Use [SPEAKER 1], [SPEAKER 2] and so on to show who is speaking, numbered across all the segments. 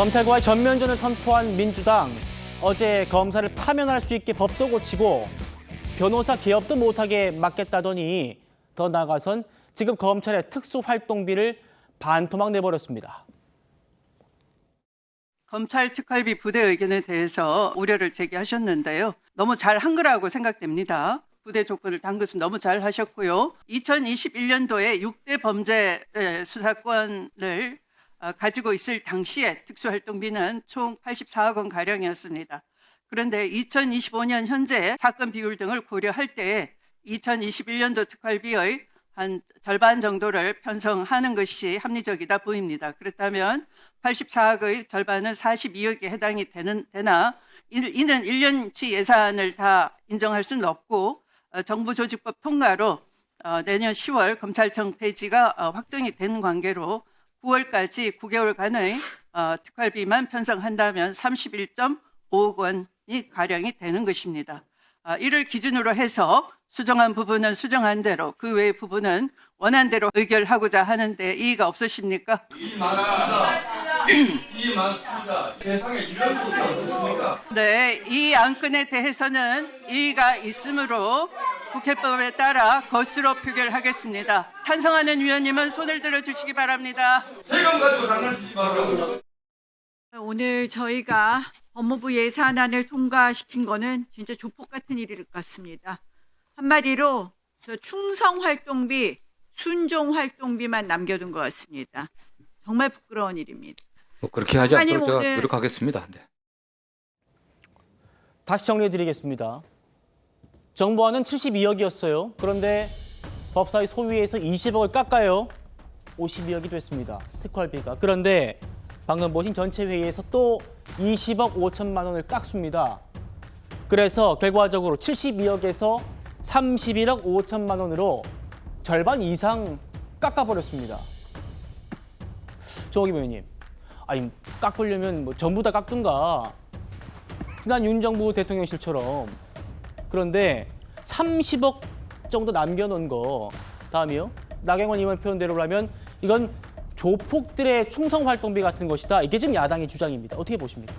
[SPEAKER 1] 검찰과의 전면전을 선포한 민주당. 어제 검사를 파면할 수 있게 법도 고치고 변호사 개업도 못하게 막겠다더니 더 나아가선 지금 검찰의 특수활동비를 반토막 내버렸습니다.
[SPEAKER 2] 검찰 특활비 부대 의견에 대해서 우려를 제기하셨는데요. 너무 잘 한 거라고 생각됩니다. 부대 조건을 단 것은 너무 잘 하셨고요. 2021년도에 6대 범죄 에, 수사권을 어, 가지고 있을 당시에 특수활동비는 총 84억 원 가량이었습니다. 그런데 2025년 현재 사건 비율 등을 고려할 때 2021년도 특활비의 한 절반 정도를 편성하는 것이 합리적이다 보입니다. 그렇다면 84억의 절반은 42억에 해당이 되는, 되나 이- 이는 1년치 예산을 다 인정할 수는 없고 어, 정부 조직법 통과로 어, 내년 10월 검찰청 폐지가 어, 확정이 되는 관계로 9월까지 9개월간의 어, 특활비만 편성한다면 31.5억 원이 가량이 되는 것입니다. 아, 이를 기준으로 해서 수정한 부분은 수정한 대로 그 외의 부분은 원한 대로 의결하고자 하는데 이의가 없으십니까?
[SPEAKER 3] 이 많습니다. 이 많습니다. 세상에 이런 분이 어떻습니까?
[SPEAKER 2] 네, 이 안건에 대해서는 이의가 있으므로 국회법에 따라 것으로 표결하겠습니다. 찬성하는 위원님은 손을 들어 주시기 바랍니다.
[SPEAKER 3] 세금 가지고 장난치지 마라.
[SPEAKER 4] 오늘 저희가 법무부 예산안을 통과시킨 거는 진짜 조폭 같은 일일 것 같습니다. 한마디로 저 충성 활동비, 순종 활동비만 남겨둔 것 같습니다. 정말 부끄러운 일입니다.
[SPEAKER 5] 뭐 그렇게 하지 않도록 제가 노력하겠습니다. 네.
[SPEAKER 1] 다시 정리해드리겠습니다. 정부안은 72억이었어요. 그런데 법사위 소위에서 20억을 깎아요. 52억이 됐습니다. 특활비가. 그런데 방금 보신 전체 회의에서 또 20억 5천만 원을 깎습니다. 그래서 결과적으로 72억에서 31억 5천만 원으로 절반 이상 깎아버렸습니다. 조호기 의원님, 아니 깎으려면 뭐 전부 다 깎든가 지난 윤 정부 대통령실처럼 그런데 30억 정도 남겨놓은 거 다음이요 나경원 의원 표현대로라면 이건 조폭들의 충성 활동비 같은 것이다 이게 지금 야당의 주장입니다 어떻게 보십니까?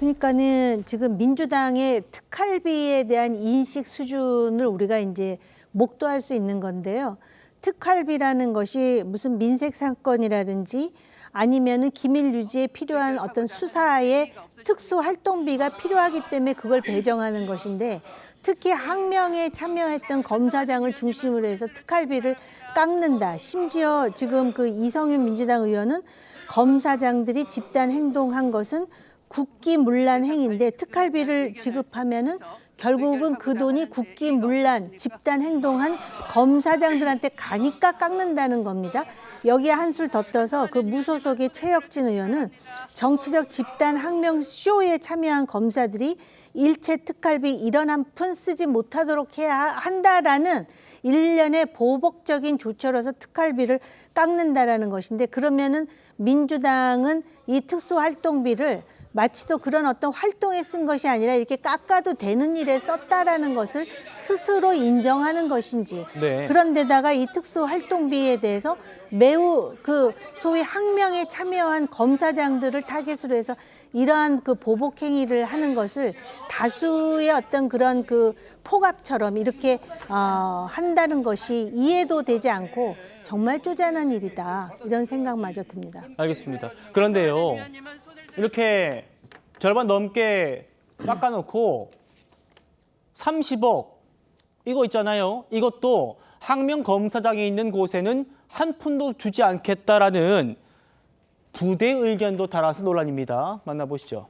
[SPEAKER 6] 그러니까는 지금 민주당의 특활비에 대한 인식 수준을 우리가 이제 목도할 수 있는 건데요. 특활비라는 것이 무슨 민색 사건이라든지 아니면은 기밀 유지에 필요한 어떤 수사의 특수 활동비가 필요하기 때문에 그걸 배정하는 것인데 특히 항명에 참여했던 검사장을 중심으로 해서 특활비를 깎는다. 심지어 지금 그 이성윤 민주당 의원은 검사장들이 집단 행동한 것은 국기문란 행위인데 특활비를 지급하면은 결국은 그 돈이 국기 문란 집단 행동한 검사장들한테 가니까 깎는다는 겁니다. 여기에 한술 더 떠서 그 무소속의 최혁진 의원은 정치적 집단 항명 쇼에 참여한 검사들이 일체 특활비 일원 한 푼 쓰지 못하도록 해야 한다라는 일련의 보복적인 조처로서 특활비를 깎는다라는 것인데 그러면은 민주당은 이 특수활동비를 마치도 그런 어떤 활동에 쓴 것이 아니라 이렇게 깎아도 되는 일에 썼다라는 것을 스스로 인정하는 것인지
[SPEAKER 1] 네.
[SPEAKER 6] 그런데다가 이 특수 활동비에 대해서 매우 그 소위 항명에 참여한 검사장들을 타겟으로 해서 이러한 그 보복 행위를 하는 것을 다수의 어떤 그런 그 폭압처럼 이렇게 어, 한다는 것이 이해도 되지 않고 정말 쪼잔한 일이다 이런 생각마저 듭니다.
[SPEAKER 1] 알겠습니다 그런데요 이렇게 절반 넘게 깎아놓고 30억 이거 있잖아요. 이것도 항명 검사장이 있는 곳에는 한 푼도 주지 않겠다라는 부대 의견도 달아서 논란입니다. 만나보시죠.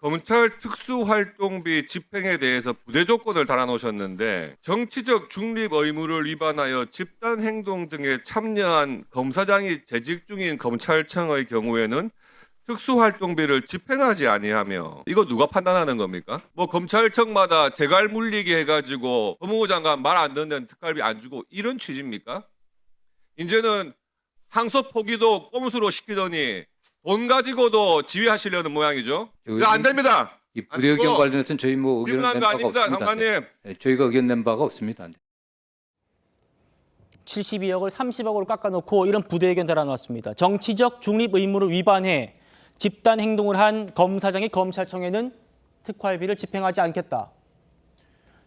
[SPEAKER 7] 검찰 특수활동비 집행에 대해서 부대 조건을 달아놓으셨는데 정치적 중립 의무를 위반하여 집단 행동 등에 참여한 검사장이 재직 중인 검찰청의 경우에는 특수활동비를 집행하지 아니하며 이거 누가 판단하는 겁니까? 뭐 검찰청마다 재갈 물리게 해가지고 법무부 장관 말 안 듣는 특활비 안 주고 이런 취지입니까? 이제는 항소 포기도 꼼수로 시키더니 돈 가지고도 지휘하시려는 모양이죠.
[SPEAKER 5] 여기
[SPEAKER 7] 안 됩니다.
[SPEAKER 5] 이 부대 의견
[SPEAKER 7] 아시고
[SPEAKER 5] 관련해서는 저희 뭐 의견
[SPEAKER 7] 낸거
[SPEAKER 5] 바가
[SPEAKER 7] 아닙니다,
[SPEAKER 5] 없습니다.
[SPEAKER 7] 장관님.
[SPEAKER 5] 네. 네, 저희가 의견 낸 바가 없습니다. 네.
[SPEAKER 1] 72억을 30억으로 깎아놓고 이런 부대 의견 달아놨습니다. 정치적 중립 의무를 위반해 집단 행동을 한 검사장이 검찰청에는 특활비를 집행하지 않겠다.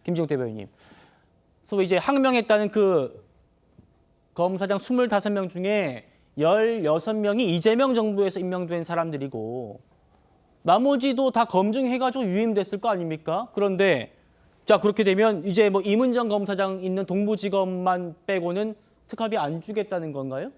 [SPEAKER 1] 김지웅 대변인님. 그래서 이제 항명했다는 그 검사장 25명 중에 16명이 이재명 정부에서 임명된 사람들이고 나머지도 다 검증해가지고 유임됐을 거 아닙니까? 그런데 자 그렇게 되면 이제 뭐 이문정 검사장 있는 동부지검만 빼고는 특합이 안 주겠다는 건가요?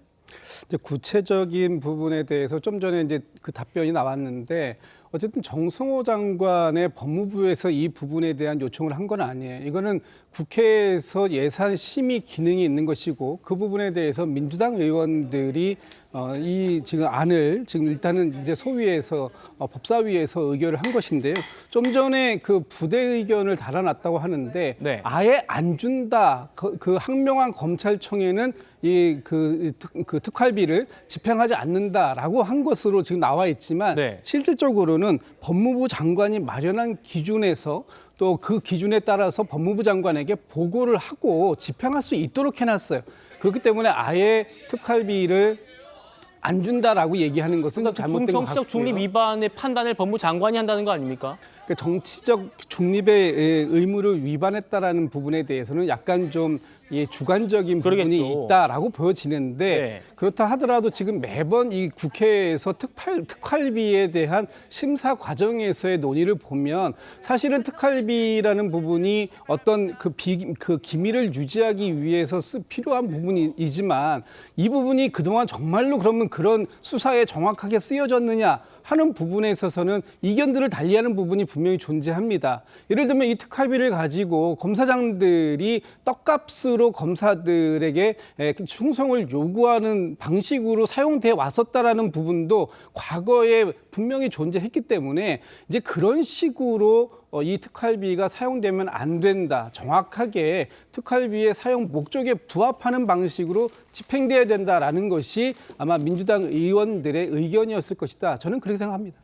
[SPEAKER 8] 구체적인 부분에 대해서 좀 전에 이제 그 답변이 나왔는데 어쨌든 정성호 장관의 법무부에서 이 부분에 대한 요청을 한 건 아니에요. 이거는 국회에서 예산 심의 기능이 있는 것이고 그 부분에 대해서 민주당 의원들이 어, 이 지금 안을 지금 일단은 이제 소위에서 어, 법사위에서 의결을 한 것인데요. 좀 전에 그 부대 의견을 달아놨다고 하는데
[SPEAKER 1] 네.
[SPEAKER 8] 아예 안 준다. 그, 그 항명한 검찰청에는 이그 그 특활비를 집행하지 않는다라고 한 것으로 지금 나와 있지만
[SPEAKER 1] 네.
[SPEAKER 8] 실질적으로는 법무부 장관이 마련한 기준에서 또 그 기준에 따라서 법무부 장관에게 보고를 하고 집행할 수 있도록 해놨어요. 그렇기 때문에 아예 특활비를 안 준다라고 얘기하는 것은
[SPEAKER 1] 그러니까 그
[SPEAKER 8] 잘못된 것 같고요.
[SPEAKER 1] 정치적 중립 위반의 판단을 법무 장관이 한다는 거 아닙니까?
[SPEAKER 8] 그 정치적 중립의 에, 의무를 위반했다라는 부분에 대해서는 약간 좀 예, 주관적인 부분이
[SPEAKER 1] 그러겠죠.
[SPEAKER 8] 있다라고 보여지는데
[SPEAKER 1] 네.
[SPEAKER 8] 그렇다 하더라도 지금 매번 이 국회에서 특활, 특활비에 대한 심사 과정에서의 논의를 보면 사실은 특활비라는 부분이 어떤 그, 비, 그 기밀을 유지하기 위해서 쓰, 필요한 부분이지만 이 부분이 그동안 정말로 그러면 그런 수사에 정확하게 쓰여졌느냐 하는 부분에 있어서는 이견들을 달리하는 부분이 분명히 존재합니다. 예를 들면 이 특활비를 가지고 검사장들이 떡값으로 검사들에게 에, 충성을 요구하는 방식으로 사용돼 왔었다라는 부분도 과거에 분명히 존재했기 때문에 이제 그런 식으로 어, 이 특활비가 사용되면 안 된다. 정확하게 특활비의 사용 목적에 부합하는 방식으로 집행돼야 된다라는 것이 아마 민주당 의원들의 의견이었을 것이다. 저는 그렇게 생각합니다.